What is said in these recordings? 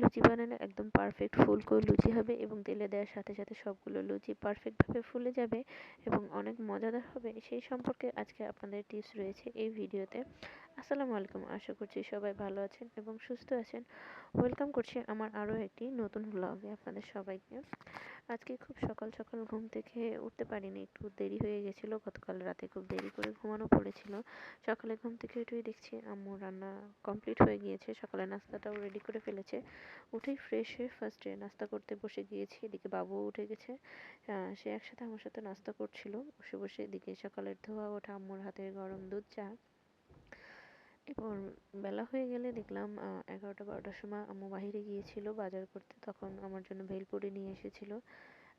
লুচি বানালে একদম পারফেক্ট ফুলকো লুচি হবে এবং তেলে দেওয়ার সাথে সাথে সবগুলো লুচি পারফেক্টভাবে ফুলে যাবে এবং অনেক মজাদার হবে। সেই সম্পর্কে আজকে আপনাদের টিপস রয়েছে এই ভিডিওতে। আসসালামু আলাইকুম। আশা করছি সবাই ভালো আছেন এবং সুস্থ আছেন। ওয়েলকাম করছি আমার আরও একটি নতুন ব্লগে আপনাদের সবাইকে। আজকে খুব সকাল সকাল ঘুম থেকে উঠতে পারিনি, একটু দেরি হয়ে গেছিল। গতকাল রাতে খুব দেরি করে ঘুমানো পড়েছিল। সকালে ঘুম থেকে উঠেই দেখছি আম্মু রান্না কমপ্লিট হয়ে গিয়েছে। সকালে নাস্তাটাও রেডি করে ফেলেছে। উঠেই ফ্রেশ হয়ে ফার্স্টে নাস্তা করতে বসে গিয়েছি, এদিকে বাবুও উঠে গেছে। সে একসাথে আমার সাথে নাস্তা করছিল। বসে বসে এদিকে সকালের ধোয়া, ওঠা, আম্মুর হাতে গরম দুধ, চা। এরপর বেলা হয়ে গেলে দেখলাম এগারোটা, বারোটার সময় আম্মু বাহিরে গিয়েছিল বাজার করতে। তখন আমার জন্য ভেলপুরি নিয়ে এসেছিল।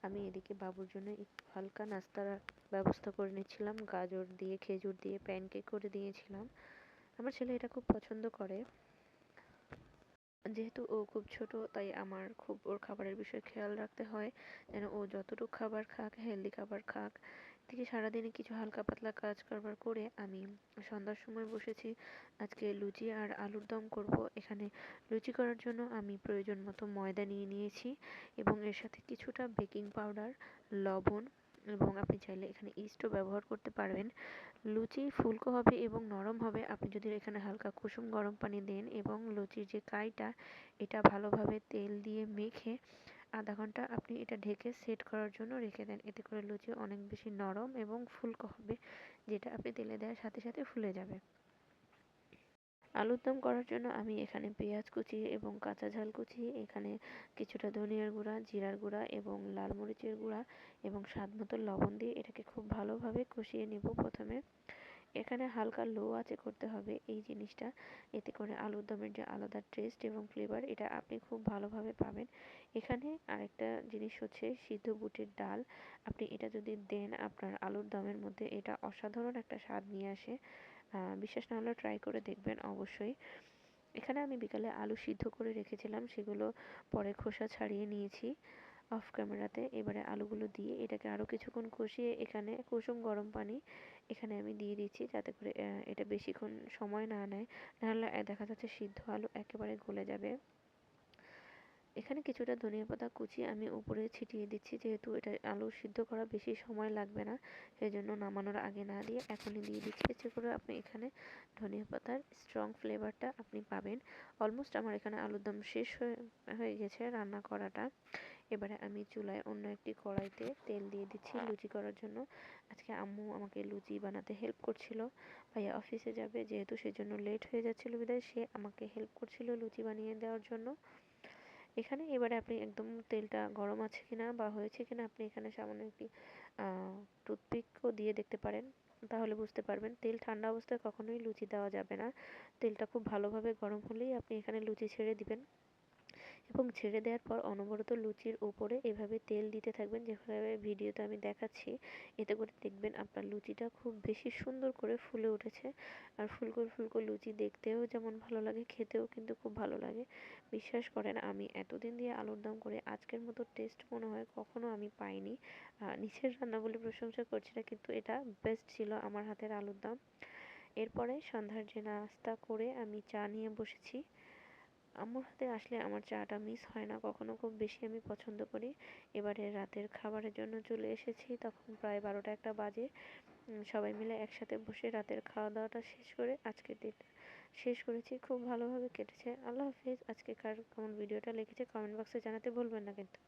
আমি এদিকে বাবুর জন্য একটু হালকা নাস্তার ব্যবস্থা করে নিচ্ছিলাম। গাজর দিয়ে, খেজুর দিয়ে প্যানকেক করে দিয়েছিলাম। আমার ছেলে এটা খুব পছন্দ করে। যেহেতু ও খুব ছোট, তাই আমার খুব ওর খাবারের বিষয়ে খেয়াল রাখতে হয়। যেন ও যতটুকু খাবার খাক হেলদি খাবার খাক, থেকে সারাদিনে কিছু হালকা পাতলা কাজ কারবার করে আমি সন্ধ্যার সময় বসেছি। আজকে লুচি আর আলুর দম করব। এখানে লুচি করার জন্য আমি প্রয়োজন মতো ময়দা নিয়ে নিয়েছি এবং এর সাথে কিছুটা বেকিং পাউডার, লবণ এবং আপনি চাইলে এখানে ইস্টও ব্যবহার করতে পারবেন। লুচি ফুলকো হবে এবং নরম হবে। আপনি যদি এখানে হালকা কুসুম গরম পানি দেন এবং লুচির যে কাইটা, এটা ভালোভাবে তেল দিয়ে মেখে আধা ঘণ্টা আপনি এটা ঢেকে সেট করার জন্য রেখে দেন। এতে করে লুচি অনেক বেশি নরম এবং ফুলকো হবে, যেটা আপনি তেলে দেওয়ার সাথে সাথে ফুলে যাবে। আলুর দম করার জন্য আমি এখানে পেঁয়াজ কুচি এবং কাঁচা ঝাল কুচি, এখানে কিছুটা ধনিয়ার গুঁড়া, জিরার গুঁড়া এবং লাল মরিচের গুঁড়া এবং স্বাদ মতো লবণ দিয়ে এটাকে খুব ভালোভাবে কষিয়ে নেব প্রথমে। এখানে হালকা লো আঁচে করতে হবে এই জিনিসটা, এতে করে আলুর দমের যে আলাদা টেস্ট এবং ফ্লেভার এটা আপনি খুব ভালোভাবে পাবেন। এখানে আরেকটা জিনিস হচ্ছে সিদ্ধ বুটের ডাল। আপনি এটা যদি দেন আপনার আলুর দমের মধ্যে এটা অসাধারণ একটা স্বাদ নিয়ে আসে। বিশ্বাস না হলে ট্রাই করে দেখবেন অবশ্যই। এখানে আমি বিকালে আলু সিদ্ধ করে রেখেছিলাম, সেগুলো পরে খোসা ছাড়িয়ে নিয়েছি অফ ক্যামেরাতে এবারে আলুগুলো দিয়ে এটাকে আরও কিছুক্ষণ কষিয়ে এখানে কুসুম গরম পানি এখানে আমি দিয়ে দিচ্ছি, যাতে করে এটা বেশিক্ষণ সময় না নেয়। নাহলে দেখা যাচ্ছে সিদ্ধ আলু একেবারে গলে যাবে। এখানে কিছুটা ধনিয়া পাতা কুচি আমি উপরে ছিটিয়ে দিচ্ছি, যেহেতু এটা আলু সিদ্ধ করা বেশি সময় লাগবে না সেই জন্য নামানোর আগে না দিয়ে এখনই দিয়ে দিচ্ছি। এতে করে আপনি এখানে ধনিয়া পাতার স্ট্রং ফ্লেভারটা আপনি পাবেন। অলমোস্ট আমার এখানে আলুর দম শেষ হয়ে গেছে রান্না করাটা। এবারে আমি চুলায় অন্য একটি কড়াইতে তেল দিয়ে দিচ্ছি লুচি করার জন্য। আজকে আম্মু আমাকে লুচি বানাতে হেল্প করছিল। ভাইয়া অফিসে যাবে, যেহেতু সেজন্য লেট হয়ে যাচ্ছিল বিদায়, সে আমাকে হেল্প করছিল লুচি বানিয়ে দেওয়ার জন্য। এখানে এবারে আপনি একদম তেলটা গরম আছে কিনা বা হয়েছে কিনা আপনি এখানে সামান্য একটি টুথপিকও দিয়ে দেখতে পারেন। তাহলে বুঝতে পারবেন, তেল ঠান্ডা অবস্থায় কখনোই লুচি দেওয়া যাবে না। তেলটা খুব ভালোভাবে গরম হলেই আপনি এখানে লুচি ছেড়ে দিবেন। এবং ছেড়ে দেওয়ার পর অনবরত লুচির উপরে এভাবে তেল দিতে থাকবেন, যেভাবে ভিডিওতে আমি দেখাচ্ছি, এতে করে দেখবেন আপনার লুচিটা খুব বেশি সুন্দর করে ফুলে উঠেছে। আর ফুলকো ফুলকো লুচি দেখতেও যেমন ভালো লাগে, খেতেও কিন্তু খুব ভালো লাগে। বিশ্বাস করেন, আমি এতদিন দিয়ে আলুর দম করে আজকের মতো টেস্ট মনে হয় কখনো আমি পাইনি। নিচের রান্না বলে প্রশংসা করছি না, কিন্তু এটা বেস্ট ছিল আমার হাতের আলুর দম। এরপরে সন্ধ্যার যে নাস্তা করে আমি চা নিয়ে বসেছি। আম্মুর হাতে আসলে আমার চাটা মিস হয় না। কখনো খুব বেশি আমি পছন্দ করি। এবারে রাতের খাবারের জন্য চলে এসেছি। তখন প্রায় বারোটা একটা বাজে। সবাই মিলে একসাথে বসে রাতের খাওয়া দাওয়াটা শেষ করে আজকের দিনটা শেষ করেছি। খুব ভালোভাবে কেটেছে। আল্লাহ হাফিজ। আজকে কার কেমন ভিডিওটা লিখেছে কমেন্ট বক্সে জানাতে ভুলবেন না কিন্তু।